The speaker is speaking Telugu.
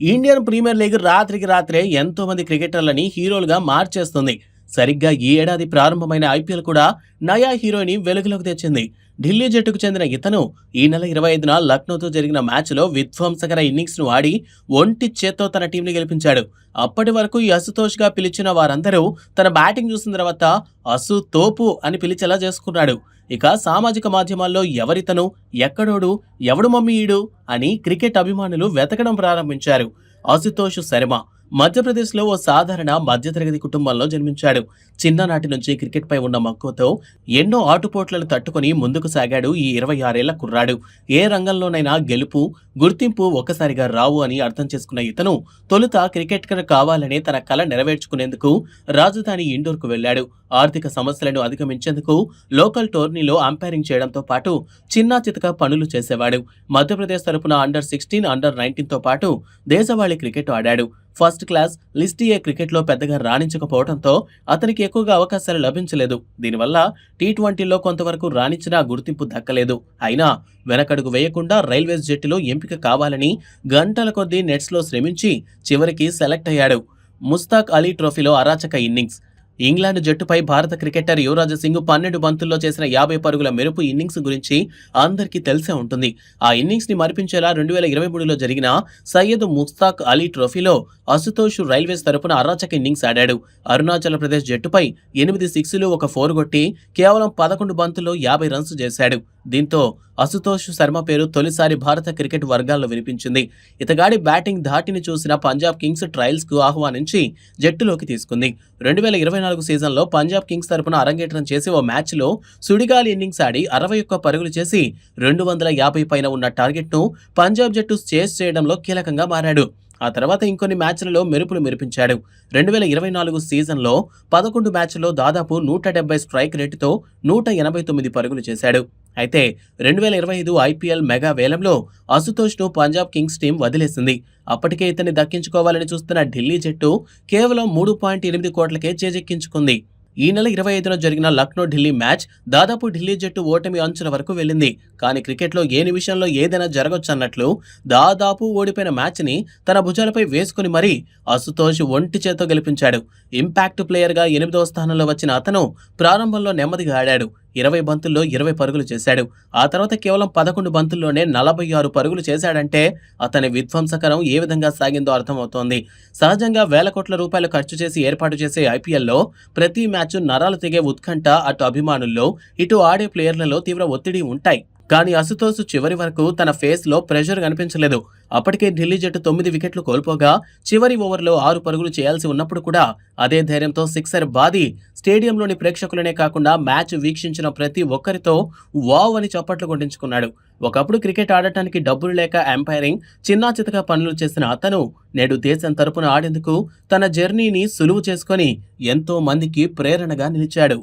ఇండియన్ ప్రీమియర్ లీగ్ రాత్రికి రాత్రే ఎంతో మంది క్రికెటర్లని హీరోలుగా మార్చేస్తుంది. సరిగ్గా ఈ ఏడాది ప్రారంభమైన ఐపీఎల్ కూడా నయా హీరోని వెలుగులోకి తెచ్చింది. ఢిల్లీ జట్టుకు చెందిన ఇతను ఈ నెల ఇరవై ఐదున లక్నోతో జరిగిన మ్యాచ్లో విధ్వంసకర ఇన్నింగ్స్ను ఆడి ఒంటి చేత్తో తన టీంని గెలిపించాడు. అప్పటి వరకు ఈ అసుతోష్గా పిలిచిన వారందరూ తన బ్యాటింగ్ చూసిన తర్వాత అసు తోపు అని పిలిచేలా చేసుకున్నాడు. ఇక సామాజిక మాధ్యమాల్లో ఎవరితను ఎక్కడోడు ఎవడు మమ్మీయుడు అని క్రికెట్ అభిమానులు వెతకడం ప్రారంభించారు. అశుతోష్ శర్మ మధ్యప్రదేశ్లో ఓ సాధారణ మధ్యతరగతి కుటుంబంలో జన్మించాడు. చిన్ననాటి నుంచి క్రికెట్పై ఉన్న మక్కువతో ఎన్నో ఆటుపోట్లను తట్టుకొని ముందుకు సాగాడు ఈ ఇరవై ఆరేళ్ళ కుర్రాడు. ఏ రంగంలోనైనా గెలుపు గుర్తింపు ఒక్కసారిగా రావు అని అర్థం చేసుకున్న ఇతను తొలుత క్రికెట్కర్ కావాలనే తన కళ నెరవేర్చుకునేందుకు రాజధాని ఇండోర్కు వెళ్ళాడు ఆర్థిక సమస్యలను అధిగమించేందుకు లోకల్ టోర్నీలో అంపైరింగ్ చేయడంతో పాటు చిన్నా చితక పనులు చేసేవాడు. మధ్యప్రదేశ్ తరపున అండర్ సిక్స్టీన్ అండర్ నైన్టీన్తో పాటు దేశవాళీ క్రికెట్ ఆడాడు. ఫస్ట్ క్లాస్ లిస్ట్ ఏ క్రికెట్లో పెద్దగా రాణించకపోవడంతో అతనికి ఎక్కువగా అవకాశాలు లభించలేదు. దీనివల్ల టీ ట్వంటీలో కొంతవరకు రాణించినా గుర్తింపు దక్కలేదు. అయినా వెనకడుగు వేయకుండా రైల్వేస్ జట్టులో ఎంపిక కావాలని గంటల కొద్దీ నెట్స్లో శ్రమించి చివరికి సెలెక్ట్ అయ్యాడు. ముస్తాక్ అలీ ట్రోఫీలో అరాచక ఇన్నింగ్స్. ఇంగ్లాండ్ జట్టుపై భారత క్రికెటర్ యువరాజ్ సింగ్ పన్నెండు బంతుల్లో చేసిన యాభై పరుగుల మెరుపు ఇన్నింగ్స్ గురించి అందరికీ తెలిసే ఉంటుంది. ఆ ఇన్నింగ్స్ని మరిపించేలా రెండు వేల ఇరవై మూడులో జరిగిన సయ్యద్ ముస్తాక్ అలీ ట్రోఫీలో అశుతోష్ రైల్వేస్ తరపున అరాచక ఇన్నింగ్స్ ఆడాడు. అరుణాచల్ ప్రదేశ్ జట్టుపై ఎనిమిది సిక్స్లు ఒక ఫోర్ కొట్టి కేవలం పదకొండు బంతుల్లో యాభై రన్స్ చేశాడు. దీంతో అశుతోష్ శర్మ పేరు తొలిసారి భారత క్రికెట్ వర్గాల్లో వినిపించింది. ఇతగాడి బ్యాటింగ్ ధాటిని చూసిన పంజాబ్ కింగ్స్ ట్రయల్స్కు ఆహ్వానించి జట్టులోకి తీసుకుంది. రెండు వేల ఇరవై నాలుగు సీజన్లో పంజాబ్ కింగ్స్ తరపున అరంగేట్రం చేసి ఓ మ్యాచ్లో సుడిగాలి ఇన్నింగ్స్ ఆడి అరవై ఒక్క పరుగులు చేసి రెండు వందల యాభై పైన ఉన్న టార్గెట్ను పంజాబ్ జట్టు చేస్ చేయడంలో కీలకంగా మారాడు. ఆ తర్వాత ఇంకొన్ని మ్యాచ్లలో మెరుపులు మెరిపించాడు. రెండు వేల ఇరవై నాలుగు సీజన్లో పదకొండు మ్యాచ్ల్లో దాదాపు నూట డెబ్బై స్ట్రైక్ రేటుతో నూట ఎనభై తొమ్మిది పరుగులు చేశాడు. అయితే రెండు వేల ఇరవై ఐదు ఐపీఎల్ మెగా వేలంలో అశుతోష్ను పంజాబ్ కింగ్స్ టీం వదిలేసింది. అప్పటికే ఇతన్ని దక్కించుకోవాలని చూస్తున్న ఢిల్లీ జట్టు కేవలం మూడు పాయింట్ ఎనిమిది కోట్లకే చేజెక్కించుకుంది. ఈ నెల ఇరవై ఐదున జరిగిన లక్నో ఢిల్లీ మ్యాచ్ దాదాపు ఢిల్లీ జట్టు ఓటమి అంచుల వరకు వెళ్ళింది. కానీ క్రికెట్లో ఏ నిమిషంలో ఏదైనా జరగొచ్చన్నట్లు దాదాపు ఓడిపోయిన మ్యాచ్ని తన భుజాలపై వేసుకుని మరీ అసుతోష్ ఒంటి చేత్తో గెలిపించాడు. ఇంపాక్ట్ ప్లేయర్గా ఎనిమిదవ స్థానంలో వచ్చిన అతను ప్రారంభంలో నెమ్మదిగా ఆడాడు. ఇరవై బంతుల్లో ఇరవై పరుగులు చేశాడు. ఆ తర్వాత కేవలం పదకొండు బంతుల్లోనే నలభై ఆరు పరుగులు చేశాడంటే అతని విధ్వంసకరం ఏ విధంగా సాగిందో అర్థమవుతోంది. సహజంగా వేల కోట్ల రూపాయలు ఖర్చు చేసి ఏర్పాటు చేసే ఐపీఎల్లో ప్రతి మ్యాచ్ నరాలు తెగే ఉత్కంఠ అటు అభిమానుల్లో ఇటు ఆడే ప్లేయర్లలో తీవ్ర ఒత్తిడి ఉంటాయి. కానీ అసుతోసు చివరి వరకు తన ఫేస్లో ప్రెషర్ కనిపించలేదు. అప్పటికే ఢిల్లీ జట్టు తొమ్మిది వికెట్లు కోల్పోగా చివరి ఓవర్లో ఆరు పరుగులు చేయాల్సి ఉన్నప్పుడు కూడా అదే ధైర్యంతో సిక్సర్ బాది స్టేడియంలోని ప్రేక్షకులనే కాకుండా మ్యాచ్ వీక్షించిన ప్రతి ఒక్కరితో వావ్ అని చప్పట్లు కొట్టించుకున్నాడు. ఒకప్పుడు క్రికెట్ ఆడటానికి డబ్బులు లేక ఎంపైరింగ్ చిన్నా చితక పనులు చేసిన అతను నేడు దేశం తరపున ఆడేందుకు తన జర్నీని సులువు చేసుకొని ఎంతో మందికి ప్రేరణగా నిలిచాడు.